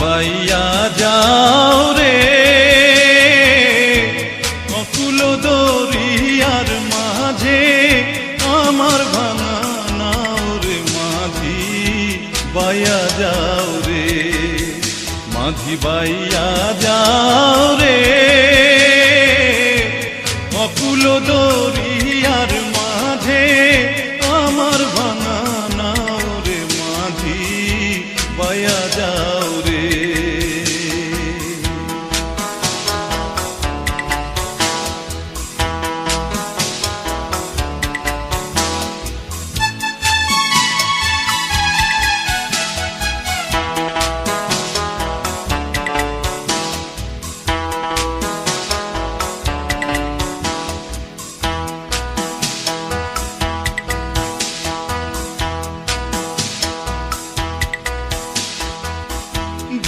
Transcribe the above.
পাইয়া যাও রে। অকুল দরিয়ার মাঝে আমার ভাঙানাও রে মাঝি বাইয়া যাও রে। মাঝি বাইয়া যাও রে। অকুল দরিয়ার মাঝে আমার ভাঙানাও রে মাঝি বাইয়া যাও